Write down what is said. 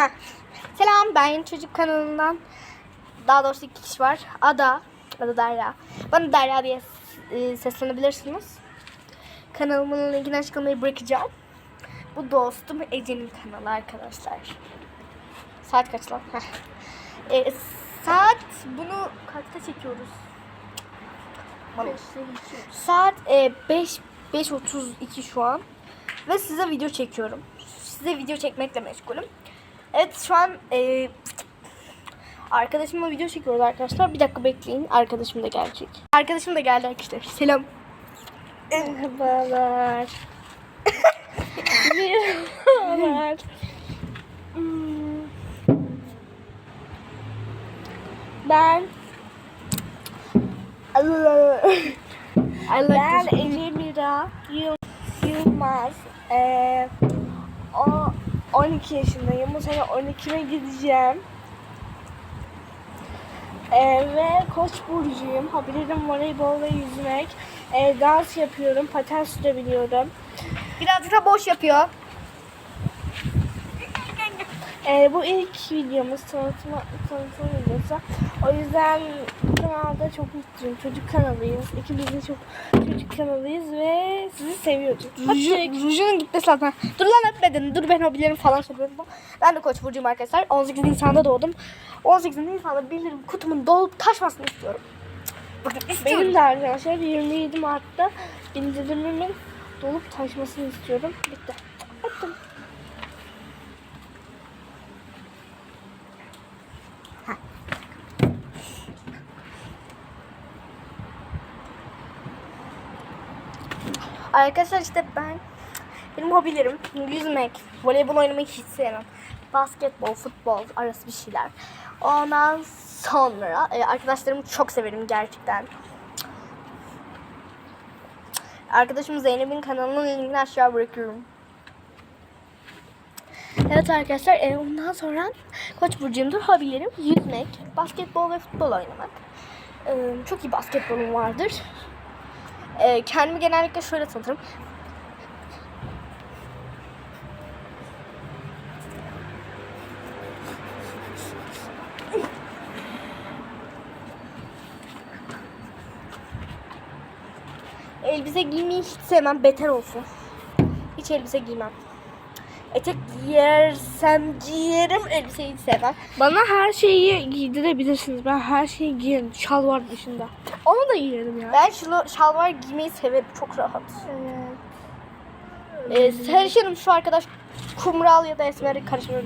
Heh. Selam ben Yeni Çocuk kanalından. Daha doğrusu iki kişi var. Ada, Ada Derya. Bana Derya diye e, seslenebilirsiniz. Kanalımın linkini açıklamayı bırakacağım. Bu dostum Ece'nin kanalı arkadaşlar. Saat kaç lan? E, saat bunu kaçta çekiyoruz? Saat e, 5 5.32 şu an. Ve size video çekiyorum. Size video çekmekle meşgulüm. Evet şu an e, arkadaşımla video çekiyoruz arkadaşlar. Bir dakika bekleyin. Arkadaşım da gelecek. Arkadaşım da geldi arkadaşlar. Selam. Merhabalar. Merhabalar. Hmm. Ben ben Ece Mira Yıl- Yılmaz. Ee, 12 yaşındayım. Bu sene 12'me gideceğim. Ee, ve Koç burcuyum. Hobilerim voleybol ve yüzmek. Ee, dans yapıyorum. Paten sürebiliyorum. Birazcık da boş yapıyor. Ee, bu ilk videomuz tanıtma, tanıtım videosu. O yüzden kanalda çok mutluyum. Çocuk kanalıyız. İkimiz de çok çocuk kanalıyız ve sizi seviyoruz. Ruju, rujunun gitti zaten. Dur lan öpmedin. Dur ben hobilerimi falan soruyorum. Ben de Koç burcuyum arkadaşlar. 18 Nisan'da doğdum. 18 Nisan'da bildirim kutumun dolup taşmasını istiyorum. Bakın istiyorum. Benim de arkadaşlar 27 Mart'ta bildirimimin dolup taşmasını istiyorum. Bitti. Öptüm. Arkadaşlar işte ben benim hobilerim yüzmek, voleybol oynamayı hiç sevmem. Basketbol, futbol arası bir şeyler. Ondan sonra e, arkadaşlarımı çok severim gerçekten. Arkadaşım Zeynep'in kanalının linkini aşağı bırakıyorum. Evet arkadaşlar e, ondan sonra Koç burcuyumdur. Hobilerim yüzmek, basketbol ve futbol oynamak. E, çok iyi basketbolum vardır. E, kendimi genellikle şöyle tanıtırım. Elbise giymeyi hiç sevmem. Beter olsun. Hiç elbise giymem. Etek giyersem giyerim. Elbiseyi sevmem. Bana her şeyi giydirebilirsiniz. Ben her şeyi giyerim. Şalvar dışında. Onu da giyerim ya. Ben şal şalvar giymeyi severim. Çok rahat. Ee, sarışınım şu arkadaş kumral ya da esmer bir şey.